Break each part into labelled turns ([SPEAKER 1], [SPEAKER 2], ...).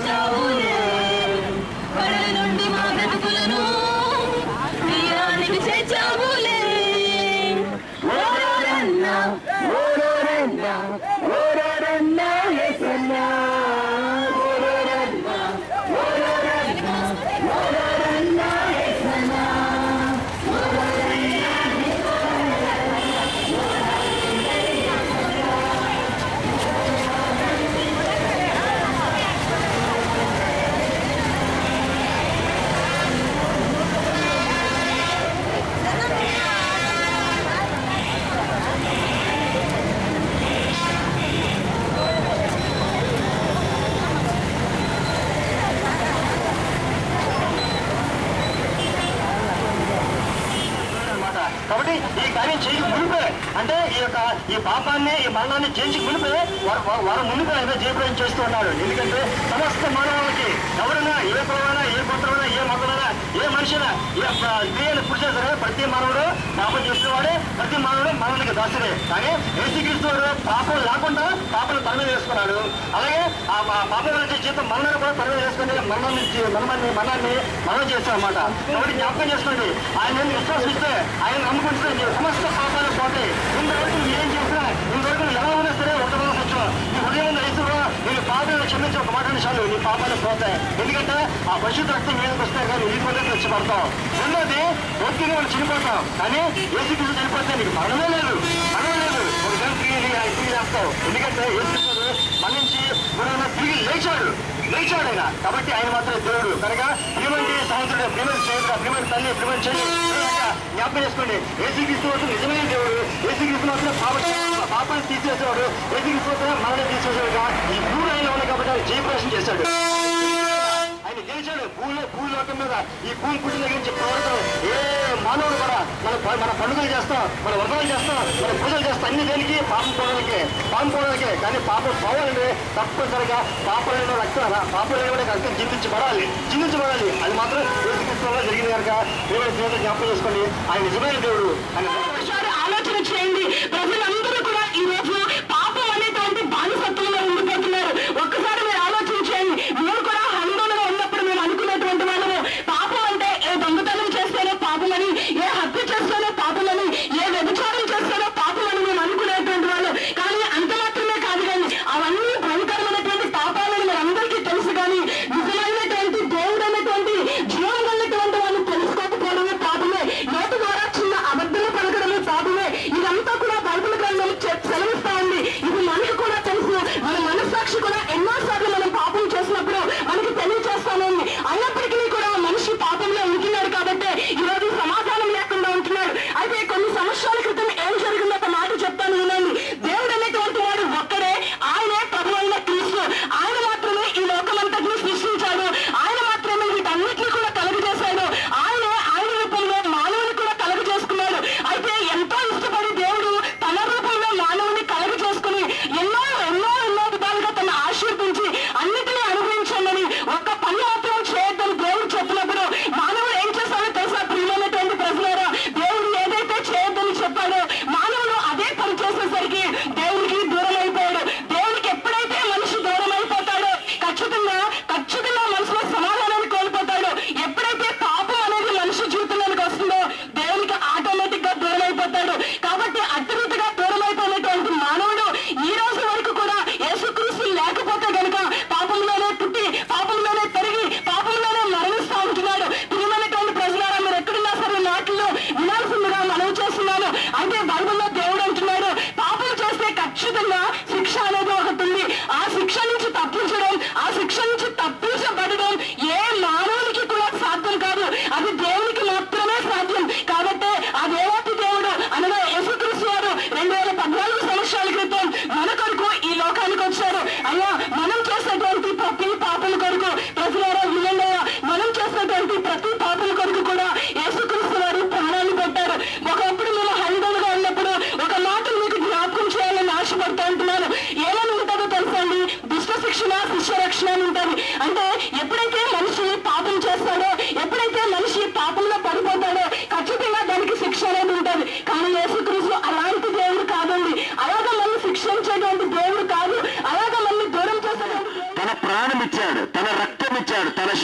[SPEAKER 1] 加
[SPEAKER 2] 油！కాబట్టి ఈ కార్యం చేయక మునిపే. అంటే ఈ యొక్క ఈ పాపాన్ని ఈ మరణాన్ని చేయించి మునిపే వారు వారు- మునిపే ఆయన జయప్రదం చేస్తూ ఉన్నాడు. ఎందుకంటే సమస్త మానవాళికి ఎవరైనా ఏ కులమైనా ఏ గోత్రమైనా ఏ మతమైనా ఏ మనిషినా ఏ స్త్రీని పురుషులు సరే ప్రతి మానవుడు పాపం చేసేవాడే ప్రతి మానవుడు మానవునికి దాసుడే. కానీ ఏసుక్రీస్తు పాపం లేకుండా పాపను తన చేసుకున్నాడు అలాగే ఆ పాపం వచ్చే జీతం మరణాన్ని కూడా తన చేసుకుని మరణం నుంచి మరణాన్ని మరణాన్ని మనం చేస్తామన్నమాట కాబట్టి జ్ఞాపకం చేసుకోండి. ఆయన మీద విశ్వాసిస్తే ఆయన నమ్ముకుంటే సమస్త పాపాలు పోతాయి ఇంతవరకు నువ్వు ఏం చేసినా ఇంతవరకు ఎలా ఉన్నా సరే ఒక రోజు నీ హృదయం పాపాలను క్షమించి ఒక మాట చాలు. నీ పాపాలు పోతాయి. ఎందుకంటే ఆ పరిశుద్ధ రక్తం మీదకి వస్తే కానీ నీ కూడా తెచ్చిపడతాం రెండోది ఒత్తిడి మనం చనిపోతాం కానీ ఏసుకృష్ణ చనిపోతే నీకు మరణమే లేదు. మరణం లేదు. ఒక గంట తిరిగి ఆయన తిరిగి చేస్తావు ఎందుకంటే ఏసుకృష్ణుడు మరణించి మనం తిరిగి లేచాడు. లేచాడు ఆయన. కాబట్టి ఆయన మాత్రమే దేవుడు. కనుక ప్రియమంటి సహోదరుడు ప్రియమైన స్నేహితుడు ప్రియమైన తల్లి ప్రియమైన చెల్లి జ్ఞాపకం చేసుకోండి. ఏసుక్రీస్తు మాత్రం నిజమైన దేవుడు. ఏసుక్రీస్తు మాత్రం పాపం పాపాన్ని తీసేసేవాడు. ఏసుక్రీస్తు మాత్రం మనల్ని ఈ భూమి ఆయన ఉంది కాబట్టి ఆయన జయప్రదర్శన చేశాడు. ఆయన గెలిచాడు భూమిలో భూలోకం మీద ఈ భూమి పుట్టిన దగ్గర నుంచి ప్రవర్తన ఏ మానవుడు కూడా మన ప- మన పండుగలు చేస్తాం మన వ్రతాలు చేస్తాం మన పూజలు చేస్తాం అన్ని దేనికి? పాపం పోవడానికే. పాపం పోవడానికే. కానీ పాపం పోవాలంటే తప్పనిసరిగా పాపలైన రక్తం పాపలైన రక్తం జీవించబడాలి జీవించబడాలి అది మాత్రం యేసుక్రీస్తులో జరిగింది కనుక దేవుడి జీవితం జ్ఞాపకం చేసుకోండి. ఆయన నిజమైన దేవుడు. ఆయన
[SPEAKER 3] Iraq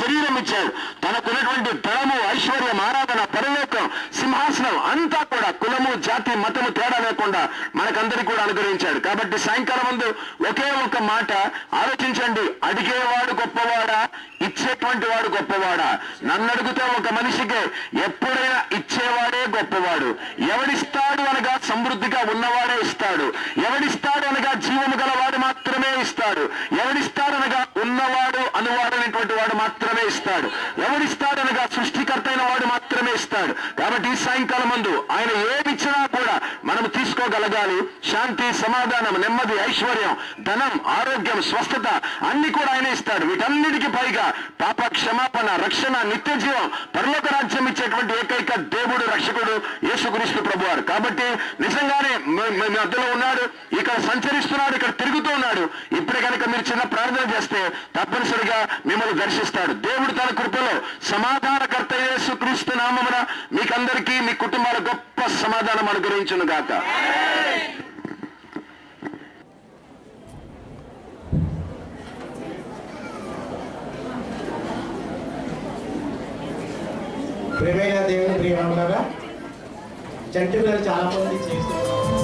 [SPEAKER 3] శరీరం ఇచ్చాడు తనకున్నటువంటి ధనము ఐశ్వర్యం ఆరాధన పరలోకం సింహాసనం అంతా కూడా కులము జాతి మతము తేడా లేకుండా మనకందరికీ కూడా అనుగ్రహించాడు. కాబట్టి సాయంకాలం ముందు ఒకే ఒక మాట ఆలోచించండి. అడిగేవాడు గొప్పవాడా? ఇచ్చేటువంటి వాడు గొప్పవాడా? నన్ను అడిగితే ఒక మనిషికి ఎప్పుడైనా ఇచ్చేవాడే గొప్పవాడు. ఎవడిస్తాడు అనగా సమృద్ధిగా ఉన్నవాడే ఇస్తాడు. ఎవడిస్తాడు అనగా జీవము గలవాడు మాత్రమే ఇస్తాడు ఎవడిస్తాడు అనగా ఉన్నవాడు అనువాడైనటువంటి వాడు మాత్రమే ఇస్తాడు. ఎవడిస్తాడనగా సృష్టికర్త అయిన వాడు మాత్రమే ఇస్తాడు. కాబట్టి ఈ సాయంకాలం మందు ఆయన ఏ తీసుకోగలగాలి శాంతి సమాధానం నెమ్మది ఐశ్వర్యం ధనం ఆరోగ్యం స్వస్థత అన్ని కూడా ఆయన ఇస్తాడు. వీటన్నిటికీ పైగా పాప క్షమాపణ రక్షణ నిత్య జీవం పరలోక రాజ్యం ఇచ్చేటువంటి ఏకైక దేవుడు రక్షకుడు యేసుక్రీస్తు ప్రభువారు. కాబట్టి నిజంగానే మీ- మధ్యలో ఉన్నాడు ఇక్కడ సంచరిస్తున్నాడు ఇక్కడ తిరుగుతూ ఉన్నాడు. ఇప్పుడే కనుక మీరు చిన్న ప్రార్థన చేస్తే తప్పనిసరిగా మిమ్మల్ని దర్శిస్తాడు. దేవుడు తన కృపలో సమాధానం అనుగ్రహించునుగాక
[SPEAKER 4] ప్రేమైన దేవుని ప్రియమలారా చంటి పిల్లలు చాలా మంది చేస్తున్నారు.